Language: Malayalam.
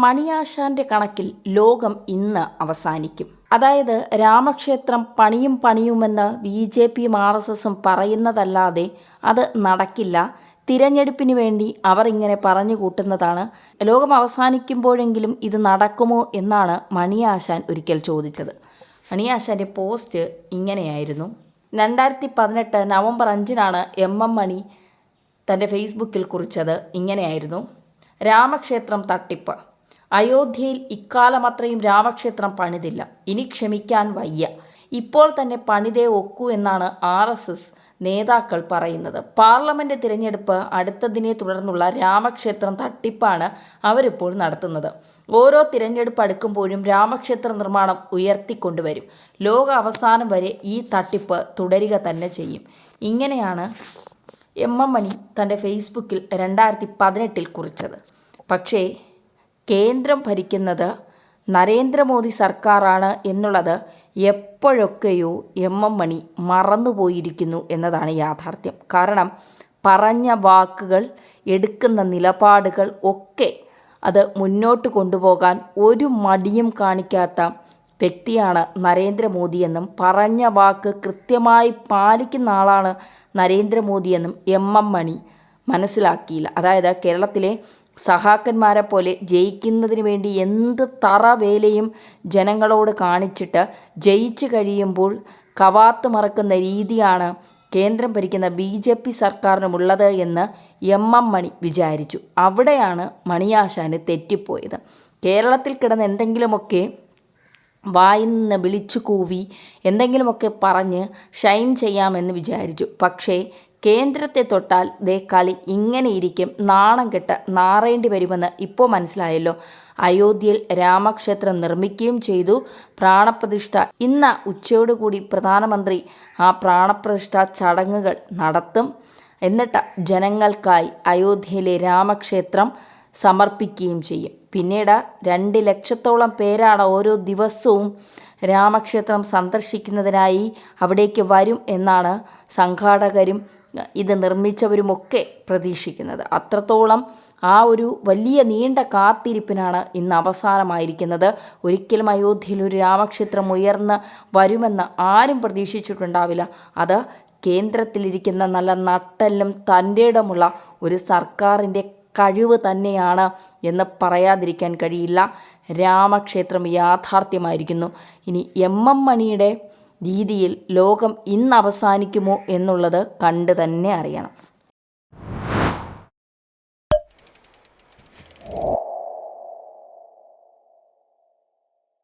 മണിയാശാന്റെ കണക്കിൽ ലോകം ഇന്ന് അവസാനിക്കും. അതായത് രാമക്ഷേത്രം പണിയും പണിയുമെന്ന് ബി ജെ പിയും ആർ എസ് എസും പറയുന്നതല്ലാതെ അത് നടക്കില്ല. തിരഞ്ഞെടുപ്പിന് വേണ്ടി അവർ ഇങ്ങനെ പറഞ്ഞു കൂട്ടുന്നതാണ്. ലോകം അവസാനിക്കുമ്പോഴെങ്കിലും ഇത് നടക്കുമോ എന്നാണ് മണിയാശാൻ ഒരിക്കൽ ചോദിച്ചത്. മണിയാശാന്റെ പോസ്റ്റ് ഇങ്ങനെയായിരുന്നു. രണ്ടായിരത്തി പതിനെട്ട് നവംബർ അഞ്ചിനാണ് എം എം മണി തന്റെ ഫേസ്ബുക്കിൽ കുറിച്ചത്. ഇങ്ങനെയായിരുന്നു. രാമക്ഷേത്രം തട്ടിപ്പ്. അയോധ്യയിൽ ഇക്കാലമത്രയും രാമക്ഷേത്രം പണിതില്ല. ഇനി ക്ഷമിക്കാൻ വയ്യ. ഇപ്പോൾ തന്നെ പണിതേ ഒക്കൂ എന്നാണ് ആർ എസ് എസ് നേതാക്കൾ പറയുന്നത്. പാർലമെന്റ് തിരഞ്ഞെടുപ്പ് അടുത്തതിനെ തുടർന്നുള്ള രാമക്ഷേത്രം തട്ടിപ്പാണ് അവരിപ്പോൾ നടത്തുന്നത്. ഓരോ തിരഞ്ഞെടുപ്പ് അടുക്കുമ്പോഴും രാമക്ഷേത്ര നിർമ്മാണം ഉയർത്തിക്കൊണ്ടുവരും. ലോക അവസാനം വരെ ഈ തട്ടിപ്പ് തുടരുക തന്നെ ചെയ്യും. ഇങ്ങനെയാണ് എം എം മണി തന്റെ ഫേസ്ബുക്കിൽ രണ്ടായിരത്തി പതിനെട്ടിൽ കുറിച്ചത്. പക്ഷേ കേന്ദ്രം ഭരിക്കുന്നത് നരേന്ദ്രമോദി സർക്കാരാണ് എന്നുള്ളത് എപ്പോഴൊക്കെയോ എം എം മണി മറന്നുപോയിരിക്കുന്നു എന്നതാണ് യാഥാർത്ഥ്യം. കാരണം പറഞ്ഞ വാക്കുകൾ എടുക്കുന്ന നിലപാടുകൾ ഒക്കെ അത് മുന്നോട്ട് കൊണ്ടുപോകാൻ ഒരു മടിയും കാണിക്കാത്ത വ്യക്തിയാണ് നരേന്ദ്രമോദിയെന്നും പറഞ്ഞ വാക്ക് കൃത്യമായി പാലിക്കുന്ന ആളാണ് നരേന്ദ്രമോദിയെന്നും എം എം മണി മനസ്സിലാക്കിയില്ല. അതായത് കേരളത്തിലെ സഹാക്കന്മാരെ പോലെ ജയിക്കുന്നതിന് വേണ്ടി എന്ത് തറ വേലയും ജനങ്ങളോട് കാണിച്ചിട്ട് ജയിച്ചു കഴിയുമ്പോൾ കവാത്ത് മറക്കുന്ന രീതിയാണ് കേന്ദ്രം ഭരിക്കുന്ന ബി ജെ പി സർക്കാരിനുമുള്ളത് എന്ന് എം എം മണി വിചാരിച്ചു. അവിടെയാണ് മണിയാശാന് തെറ്റിപ്പോയത്. കേരളത്തിൽ കിടന്ന് എന്തെങ്കിലുമൊക്കെ വായിൽ നിന്ന് വിളിച്ചു കൂവി എന്തെങ്കിലുമൊക്കെ പറഞ്ഞ് ഷൈൻ ചെയ്യാമെന്ന് വിചാരിച്ചു. പക്ഷേ കേന്ദ്രത്തെ തൊട്ടാൽ ദേ കളി ഇങ്ങനെ ഇരിക്കും. നാണം കെട്ട് നാറേണ്ടി വരുമെന്ന് ഇപ്പോൾ മനസ്സിലായല്ലോ. അയോധ്യയിൽ രാമക്ഷേത്രം നിർമ്മിക്കുകയും ചെയ്തു. പ്രാണപ്രതിഷ്ഠ. ഇന്ന് ഉച്ചയോടുകൂടി പ്രധാനമന്ത്രി ആ പ്രാണപ്രതിഷ്ഠ ചടങ്ങുകൾ നടത്തും. എന്നിട്ട് ജനങ്ങൾക്കായി അയോധ്യയിലെ രാമക്ഷേത്രം സമർപ്പിക്കുകയും ചെയ്യും. പിന്നീട് രണ്ട് ലക്ഷത്തോളം പേരാണ് ഓരോ ദിവസവും രാമക്ഷേത്രം സന്ദർശിക്കുന്നതിനായി അവിടേക്ക് വരും എന്നാണ് സംഘാടകരും ഇത് നിർമ്മിച്ചവരുമൊക്കെ പ്രതീക്ഷിക്കുന്നത്. അത്രത്തോളം ആ ഒരു വലിയ നീണ്ട കാത്തിരിപ്പിനാണ് ഇന്ന് അവസാനമായിരിക്കുന്നത്. ഒരിക്കലും അയോധ്യയിൽ ഒരു രാമക്ഷേത്രം ഉയർന്ന് വരുമെന്ന് ആരും പ്രതീക്ഷിച്ചിട്ടുണ്ടാവില്ല. അത് കേന്ദ്രത്തിലിരിക്കുന്ന നല്ല നട്ടെല്ലും തന്റെ ഇടമുള്ള ഒരു സർക്കാരിന്റെ കഴിവ് തന്നെയാണ് എന്ന് പറയാതിരിക്കാൻ കഴിയില്ല. രാമക്ഷേത്രം യാഥാർത്ഥ്യമായിരിക്കുന്നു. ഇനി എം എം മണിയുടെ രീതിയിൽ ലോകം ഇന്ന് അവസാനിക്കുമോ എന്നുള്ളത് കണ്ട് തന്നെ അറിയണം.